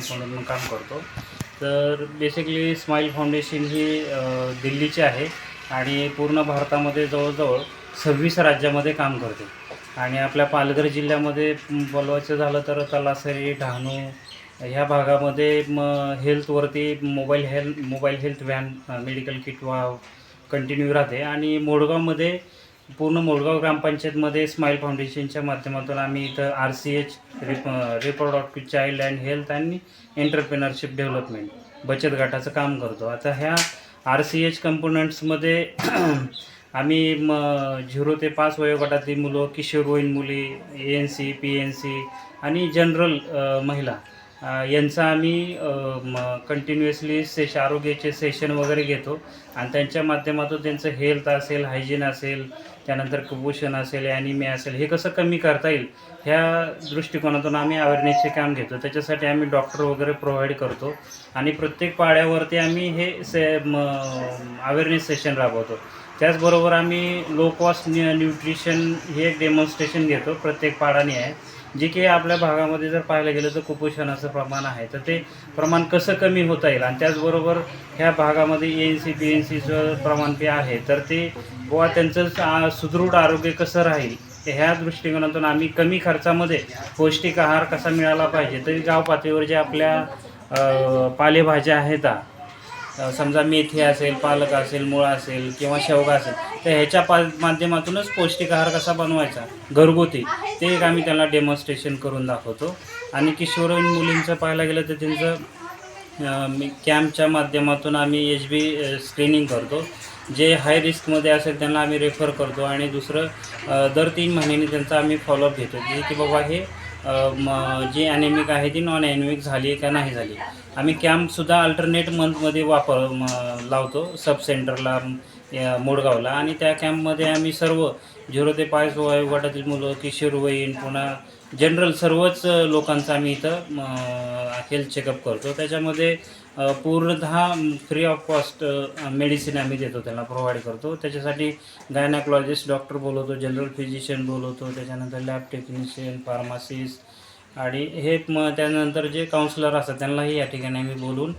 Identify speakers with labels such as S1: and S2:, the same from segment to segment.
S1: Finance म्हणून काम करतो. तर बेसिकली स्माईल फाउंडेशन ही दिल्लीची आहे आणि पूर्ण भारतामध्ये जवळजवळ सव्वीस राज्यामध्ये काम करते. आणि आपल्या पालघर जिल्ह्यामध्ये बोलवायचं झालं तर तलासरी डहाणू ह्या भागामध्ये म हेल्थवरती mobile health mobile health van medical kit वा कंटिन्यू राहते. आणि मोडगावमध्ये पूर्ण मोडगाव ग्रामपंचायतमध्ये स्माईल फाउंडेशनच्या माध्यमातून आम्ही इथं R C H rep reproductive child and health आणि एंटरप्रेनरशिप डेव्हलपमेंट बचत गटाचं काम करतो. आता ह्या आर सी एच कंपोनंट्समध्ये आम्ही म झिरो ते पाच वयोगटातली मुलं किशोरवयीन मुली A N C P N C आणि जनरल महिला यांचं आम्ही कंटिन्युअसली सेश आरोग्याचे सेशन वगैरे घेतो. आणि त्यांच्या माध्यमातून त्यांचं हेल्थ असेल हायजीन असेल त्यानंतर कुपोषण असेल ॲनिमिया असेल हे कसं कमी करता येईल ह्या दृष्टिकोनातून आम्ही अवेअरनेसचे काम घेतो. त्याच्यासाठी आम्ही डॉक्टर वगैरे प्रोव्हाइड करतो. आणि प्रत्येक पाड्यावरती आम्ही हे से अवेअरनेस सेशन राबवतो. त्याचबरोबर आम्ही लो कॉस्ट न्यू न्यूट्रिशन हे एक डेमॉन्स्ट्रेशन घेतो. प्रत्येक पाडाने आहे. जे की आपल्या भागामध्ये जर पाहायला गेलं तर कुपोषणाचं प्रमाण आहे. तर ते प्रमाण कसं कमी होता येईल? आणि त्याचबरोबर ह्या भागामध्ये A N C B N सीचं प्रमाण जे आहे. तर ते बुवा त्यांचं सुदृढ आरोग्य कसं राहील? ह्या दृष्टिकोनातून आम्ही कमी खर्चामध्ये पौष्टिक आहार कसा मिळाला पाहिजे? तरी गाव पातळीवर जे आपल्या पालेभाज्या आहेत समजा मेथी असेल पालक असेल मुळा असेल किंवा शेवगा असेल तर ह्याच्या पा माध्यमातूनच पौष्टिक आहार कसा बनवायचा? घरगुती. ते एक आम्ही त्यांना डेमॉन्स्ट्रेशन करून दाखवतो. आणि किशोरवयीन मुलींचं पाहायला गेलं तर त्यांचं मी कॅम्पच्या माध्यमातून आम्ही एच बी स्क्रीनिंग करतो. जे हाय रिस्कमध्ये असेल त्यांना आम्ही रेफर करतो. आणि दुसरं दर तीन महिन्यांनी त्यांचा आम्ही फॉलोअप घेतो. जे की बाबा हे जी ॲनेमिक आहे ती नॉन ॲनेमिक झाली आहे का नाही झाली. आम्ही कॅम्पसुद्धा अल्टरनेट मंथमध्ये वापर लावतो सब सेंटरला मोडगावला. आणि त्या कॅम्पमध्ये आम्ही सर्व झिरो ते पाच वयोगटातील मुलं किशोरवयीन पुन्हा जनरल सर्वच लोकांचा आम्ही इथं हेल्थ चेकअप करतो. त्याच्यामध्ये पूर्णतः फ्री ऑफ कॉस्ट मेडिसिन आम्ही देतो त्यांना प्रोव्हाइड करतो. त्याच्यासाठी गायनाकॉलॉजिस्ट डॉक्टर बोलवतो जनरल फिजिशियन बोलवतो. त्याच्यानंतर लॅब टेक्निशियन फार्मासिस्ट आणि हे मग त्यानंतर जे काउन्सिलर असतात त्यांनाही या ठिकाणी आम्ही बोलून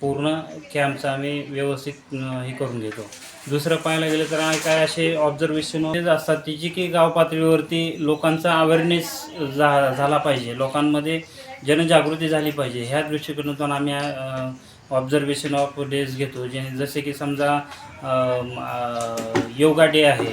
S1: पूर्ण कॅम्पचा आम्ही व्यवस्थित हे करून घेतो. दुसरं पाहायला गेलं तर काय असे ऑब्झर्वेशन असतात तिची जी की गाव पातळीवरती लोकांचा अवेअरनेस झा झाला पाहिजे. लोकांमध्ये जनजागृती झाली पाहिजे. ह्या दृष्टिकोनातून आम्ही ऑब्झर्वेशन ऑफ डेज घेतो. जे जसे की समजा योगा डे आहे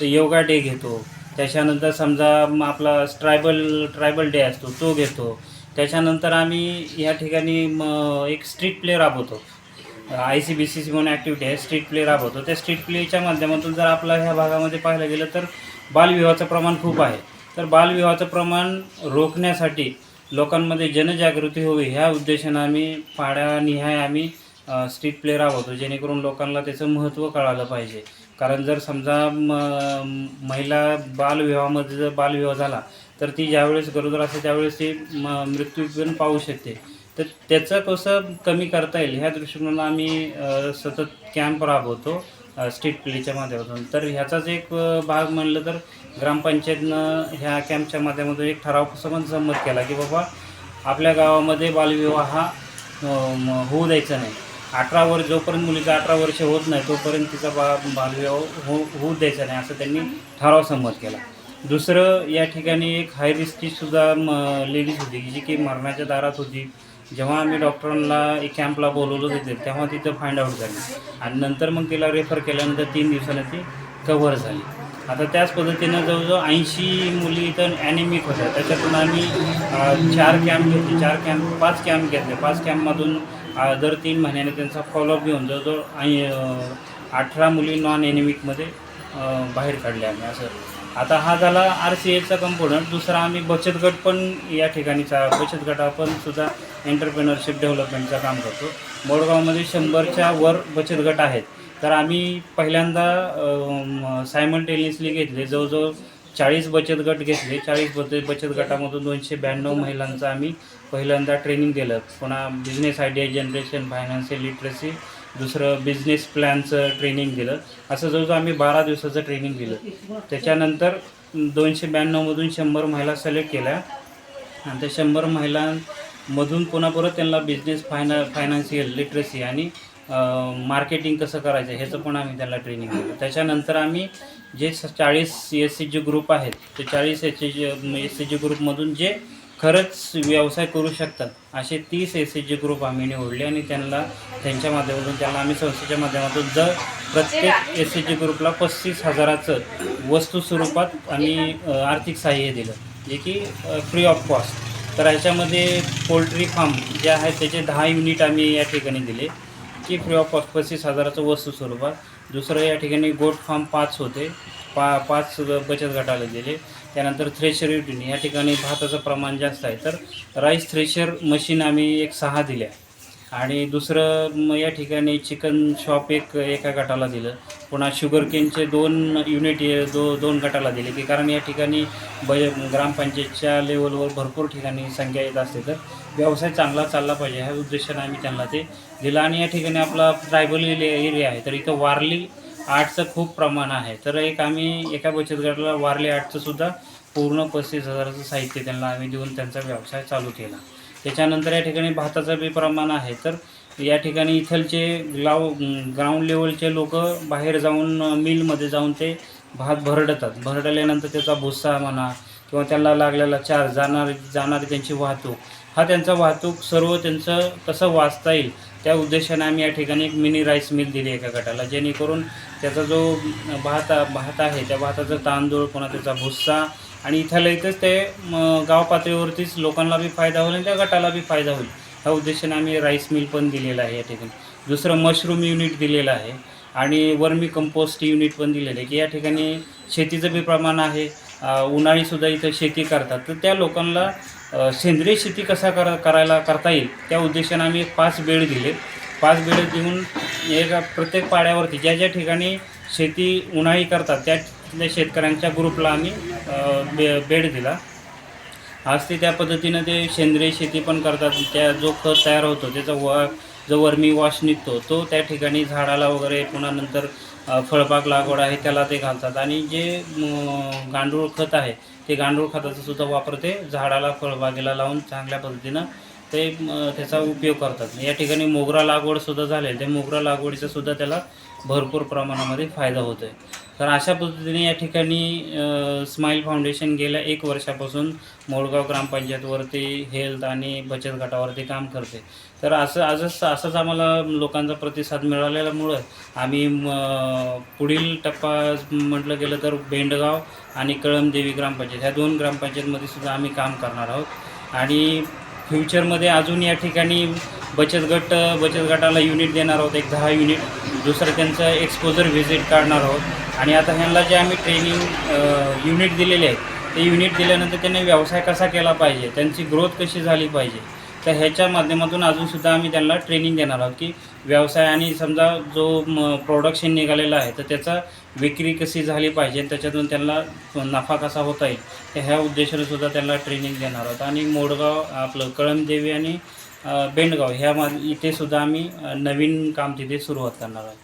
S1: तर योगा डे घेतो. त्याच्यानंतर समजा आपला ट्रायबल ट्रायबल डे असतो तो घेतो. त्याच्यानंतर आम्ही या ठिकाणी म एक स्ट्रीट प्ले राबवतो. I C B C C म्हणून ॲक्टिव्हिटी आहे स्ट्रीट प्ले राबवतो. त्या स्ट्रीट प्लेच्या माध्यमातून जर आपला ह्या भागामध्ये पाहायला गेलं तर बालविवाहाचं प्रमाण खूप आहे. तर बालविवाहाचं प्रमाण रोखण्यासाठी लोकांमध्ये जनजागृती होवी ह्या उद्देशानं आम्ही पाड्यानिहाय आम्ही स्ट्रीट प्ले राबवतो. जेणेकरून लोकांना त्याचं महत्त्व कळालं पाहिजे. कारण जर समजा म महिला बालविवाहामध्ये जर बालविवाह झाला तर ती ज्यावेळेस गरोदर असते त्यावेळेस ती म मृत्यू पण पाहू शकते. तर त्याचं कसं कमी करता येईल ह्या दृष्टिकोनानं आम्ही सतत कॅम्प राबवतो स्ट्रीट प्लेच्या माध्यमातून. तर ह्याचाच एक भाग म्हणलं तर ग्रामपंचायतनं ह्या कॅम्पच्या माध्यमातून एक ठराव पण संमत केला की बाबा आपल्या गावामध्ये बालविवाह हा होऊ द्यायचा नाही. अठरा वर्ष जोपर्यंत मुलीचा अठरा वर्ष होत नाही तोपर्यंत तिचा बा बालविवाह हो होऊ द्यायचा नाही असं त्यांनी ठराव संमत केला. दुसरं या ठिकाणी एक हाय रिस्कची सुद्धा लेडीज होती जी की मरणाच्या दारात होती. जेव्हा आम्ही डॉक्टरांना एक कॅम्पला बोलवलं तिथे तेव्हा तिथं फाइंड आउट झाली. आणि नंतर मग तिला रेफर केल्यानंतर तीन दिवसानं ती कव्हर झाली. आता त्याच पद्धतीनं जवळजवळ ऐंशी मुली इथं ॲनिमिक होत्या. त्याच्यातून आम्ही चार कॅम्प घेतले. चार कॅम्प पाच कॅम्प घेतले. पाच कॅम्पमधून दर तीन महिन्याने त्यांचा फॉलोअप घेऊन जवळजवळ ऐं अठरा मुली नॉन एनिमिकमध्ये बाहेर काढल्या आम्ही असं. आता हा झाला आर सी एचा कंपोनंट दुसरा आम्ही बचत गट पण या ठिकाणीचा बचत गटा पण सुद्धा एंटरप्रेनरशिप डेव्हलपमेंटचं काम करतो. मोडगावमध्ये शंभरच्या वर बचत गट आहेत. तर आम्ही पहिल्यांदा सायमल्टेनियसली घेतले. जवळजवळ चाळीस बचत गट घेतले. चाळीस बचत बचत गटामधून दोनशे ब्याण्णव महिलांचं आम्ही पहिल्यांदा ट्रेनिंग दिलं. पुन्हा business idea generation financial literacy दुसरं बिझनेस प्लॅनचं ट्रेनिंग दिलं. असं जवळजवळ आम्ही बारा दिवसाचं ट्रेनिंग दिलं. त्याच्यानंतर दोनशे ब्याण्णवमधून शंभर महिला सिलेक्ट केल्या. आणि त्या शंभर महिलांमधून पुन्हा परत त्यांना बिझनेस फायना फायनान्शियल लिटरसी आणि मार्केटिंग कसं करायचं ह्याचं पण आम्ही त्यांना ट्रेनिंग दिलं. त्याच्यानंतर आम्ही जे चाळीस एस सी जी ग्रुप आहेत ते चाळीस S C G S C G ग्रुपमधून जे खरंच व्यवसाय करू शकतात. असे तीस एस एच जी ग्रुप आम्ही निवडले आणि त्यांना त्यांच्या माध्यमातून त्यांना आम्ही संस्थेच्या माध्यमातून जर प्रत्येक एस एच जी ग्रुपला पस्तीस हजाराचं वस्तू स्वरूपात आणि आर्थिक सहाय्य दिलं जे की फ्री ऑफ कॉस्ट तर ह्याच्यामध्ये पोल्ट्री फार्म जे आहे त्याचे दहा युनिट आम्ही या ठिकाणी दिले की फ्री ऑफ कॉस्ट पस्तीस हजाराचं वस्तू स्वरूपात. दुसरं या ठिकाणी गोट फार्म पाच होते. पा पाच बचत गटाला दिले त्यानंतर थ्रेशर युटिन या ठिकाणी भाताचं प्रमाण जास्त आहे. तर राईस थ्रेशर मशीन आम्ही एक सहा दिल्या. आणि दुसरं या ठिकाणी चिकन शॉप एक एका गटाला दिलं. पुन्हा शुगर केनचे दोन युनिट दो दोन गटाला दिले की कारण या ठिकाणी ब ग्रामपंचायतच्या लेवलवर भरपूर ठिकाणी संख्या येत असते. तर व्यवसाय चांगला चालला पाहिजे. ह्या उद्देशाने आम्ही त्यांना ते दिलं. आणि या ठिकाणी आपला ट्रायबल एरिया आहे. तर इथं वारली आर्टचं खूप प्रमाण आहे. तर एक आम्ही एका बचत गटाला वारले आठचं सुद्धा पूर्ण पस्तीस हजाराचं साहित्य त्यांना आम्ही देऊन त्यांचा व्यवसाय चालू केला. त्याच्यानंतर या ठिकाणी भाताचं बी प्रमाण आहे. तर या ठिकाणी इथलचे ग्लाव ग्राउंड लेवलचे लोक बाहेर जाऊन मिलमध्ये जाऊन ते भात भरडतात. भरडल्यानंतर त्याचा भुस्सा म्हणा किंवा त्यांना लागलेला चार जाणार जाणारी त्यांची वाहतूक. हा त्यांचा वाहतूक सर्व त्यांचं कसं वाचता येईल त्या उद्देशाने आम्ही या ठिकाणी एक मिनी राईस मिल दिली एका गटाला जेणेकरून त्याचा जो भात भात आहे त्या भाताचा तांदूळ पुन्हा त्याचा भुस्सा आणि इथल्या इथंच ते गाव पातळीवरतीच लोकांना बी फायदा होईल आणि त्या गटाला बी फायदा होईल. ह्या उद्देशाने आम्ही राईस मिल पण दिलेलं आहे या ठिकाणी. दुसरं मशरूम युनिट दिलेलं आहे आणि वर्मी कंपोस्ट युनिट पण दिलेलं आहे की या ठिकाणी शेतीचं बी प्रमाण आहे. उन्हाळीसुद्धा इथं शेती करतात. तर त्या लोकांना सेंद्रिय शेती कसा करा करायला करता येईल? त्या उद्देशाने आम्ही एक पाच बेड दिले. पाच बेड देऊन एका प्रत्येक पाड्यावरती ज्या ज्या ठिकाणी शेती उन्हाळी करतात त्या शेतकऱ्यांच्या ग्रुपला आम्ही बे बेड दिला. आज ते त्या पद्धतीनं ते सेंद्रिय शेती पण करतात. त्या जो खत तयार होतो त्याचा व जो वर्मी वॉश निघतो तो त्या ठिकाणी झाडाला वगैरे पुन्हा नंतर फळबाग लागवड आहे त्याला ते घालतात. आणि जे गांडूळ खत आहे ते गांडूळ खताचा सुद्धा वापर ते झाडाला फळबागेला लावून चांगल्या पद्धतीनं ते त्याचा उपयोग करतात. या ठिकाणी मोगरा लागवडसुद्धा झाले मोगरा लागवडीचा सुद्धा त्याला भरपूर प्रमाणामध्ये फायदा होतो आहे तर अशा पद्धतीने या ठिकाणी स्माईल फाउंडेशन गेल्या एक वर्षापासून मोडगाव ग्रामपंचायतवरती हेल्थ आणि बचत गटावरती काम करते. तर असं आजच असंच आम्हाला लोकांचा प्रतिसाद मिळालेल्यामुळं आम्ही पुढील टप्पा म्हटलं गेलं तर बेंडगाव आणि कळमदेवी ग्रामपंचायत. ह्या दोन ग्रामपंचायतमध्ये सुद्धा आम्ही काम करणार आहोत. आणि फ्युचरमध्ये अजून या ठिकाणी बचत गट बचत गटाला युनिट देणार आहोत एक दहा युनिट दुसरं त्यांचं एक्सपोजर व्हिजिट काढणार आहोत. आणि आता ह्यांना जे आम्ही ट्रेनिंग युनिट दिलेले आहेत ते युनिट दिल्यानंतर त्यांनी व्यवसाय कसा केला पाहिजे त्यांची ग्रोथ कशी झाली पाहिजे तर ह्याच्या माध्यमातून अजूनसुद्धा आम्ही त्यांना ट्रेनिंग देणार आहोत की व्यवसाय आणि समजा जो म प्रोडक्शन निघालेला आहे तर त्याचा विक्री कशी झाली पाहिजे त्याच्यातून त्यांना नफा कसा होता येईल तर ह्या उद्देशाने सुद्धा त्यांना ट्रेनिंग देणार आहोत. आणि मोडगाव आपलं कळमदेवी आणि बेंडगाव ह्या मा इथे सुद्धा आम्ही नवीन काम तिथे सुरुवात करणार आहोत.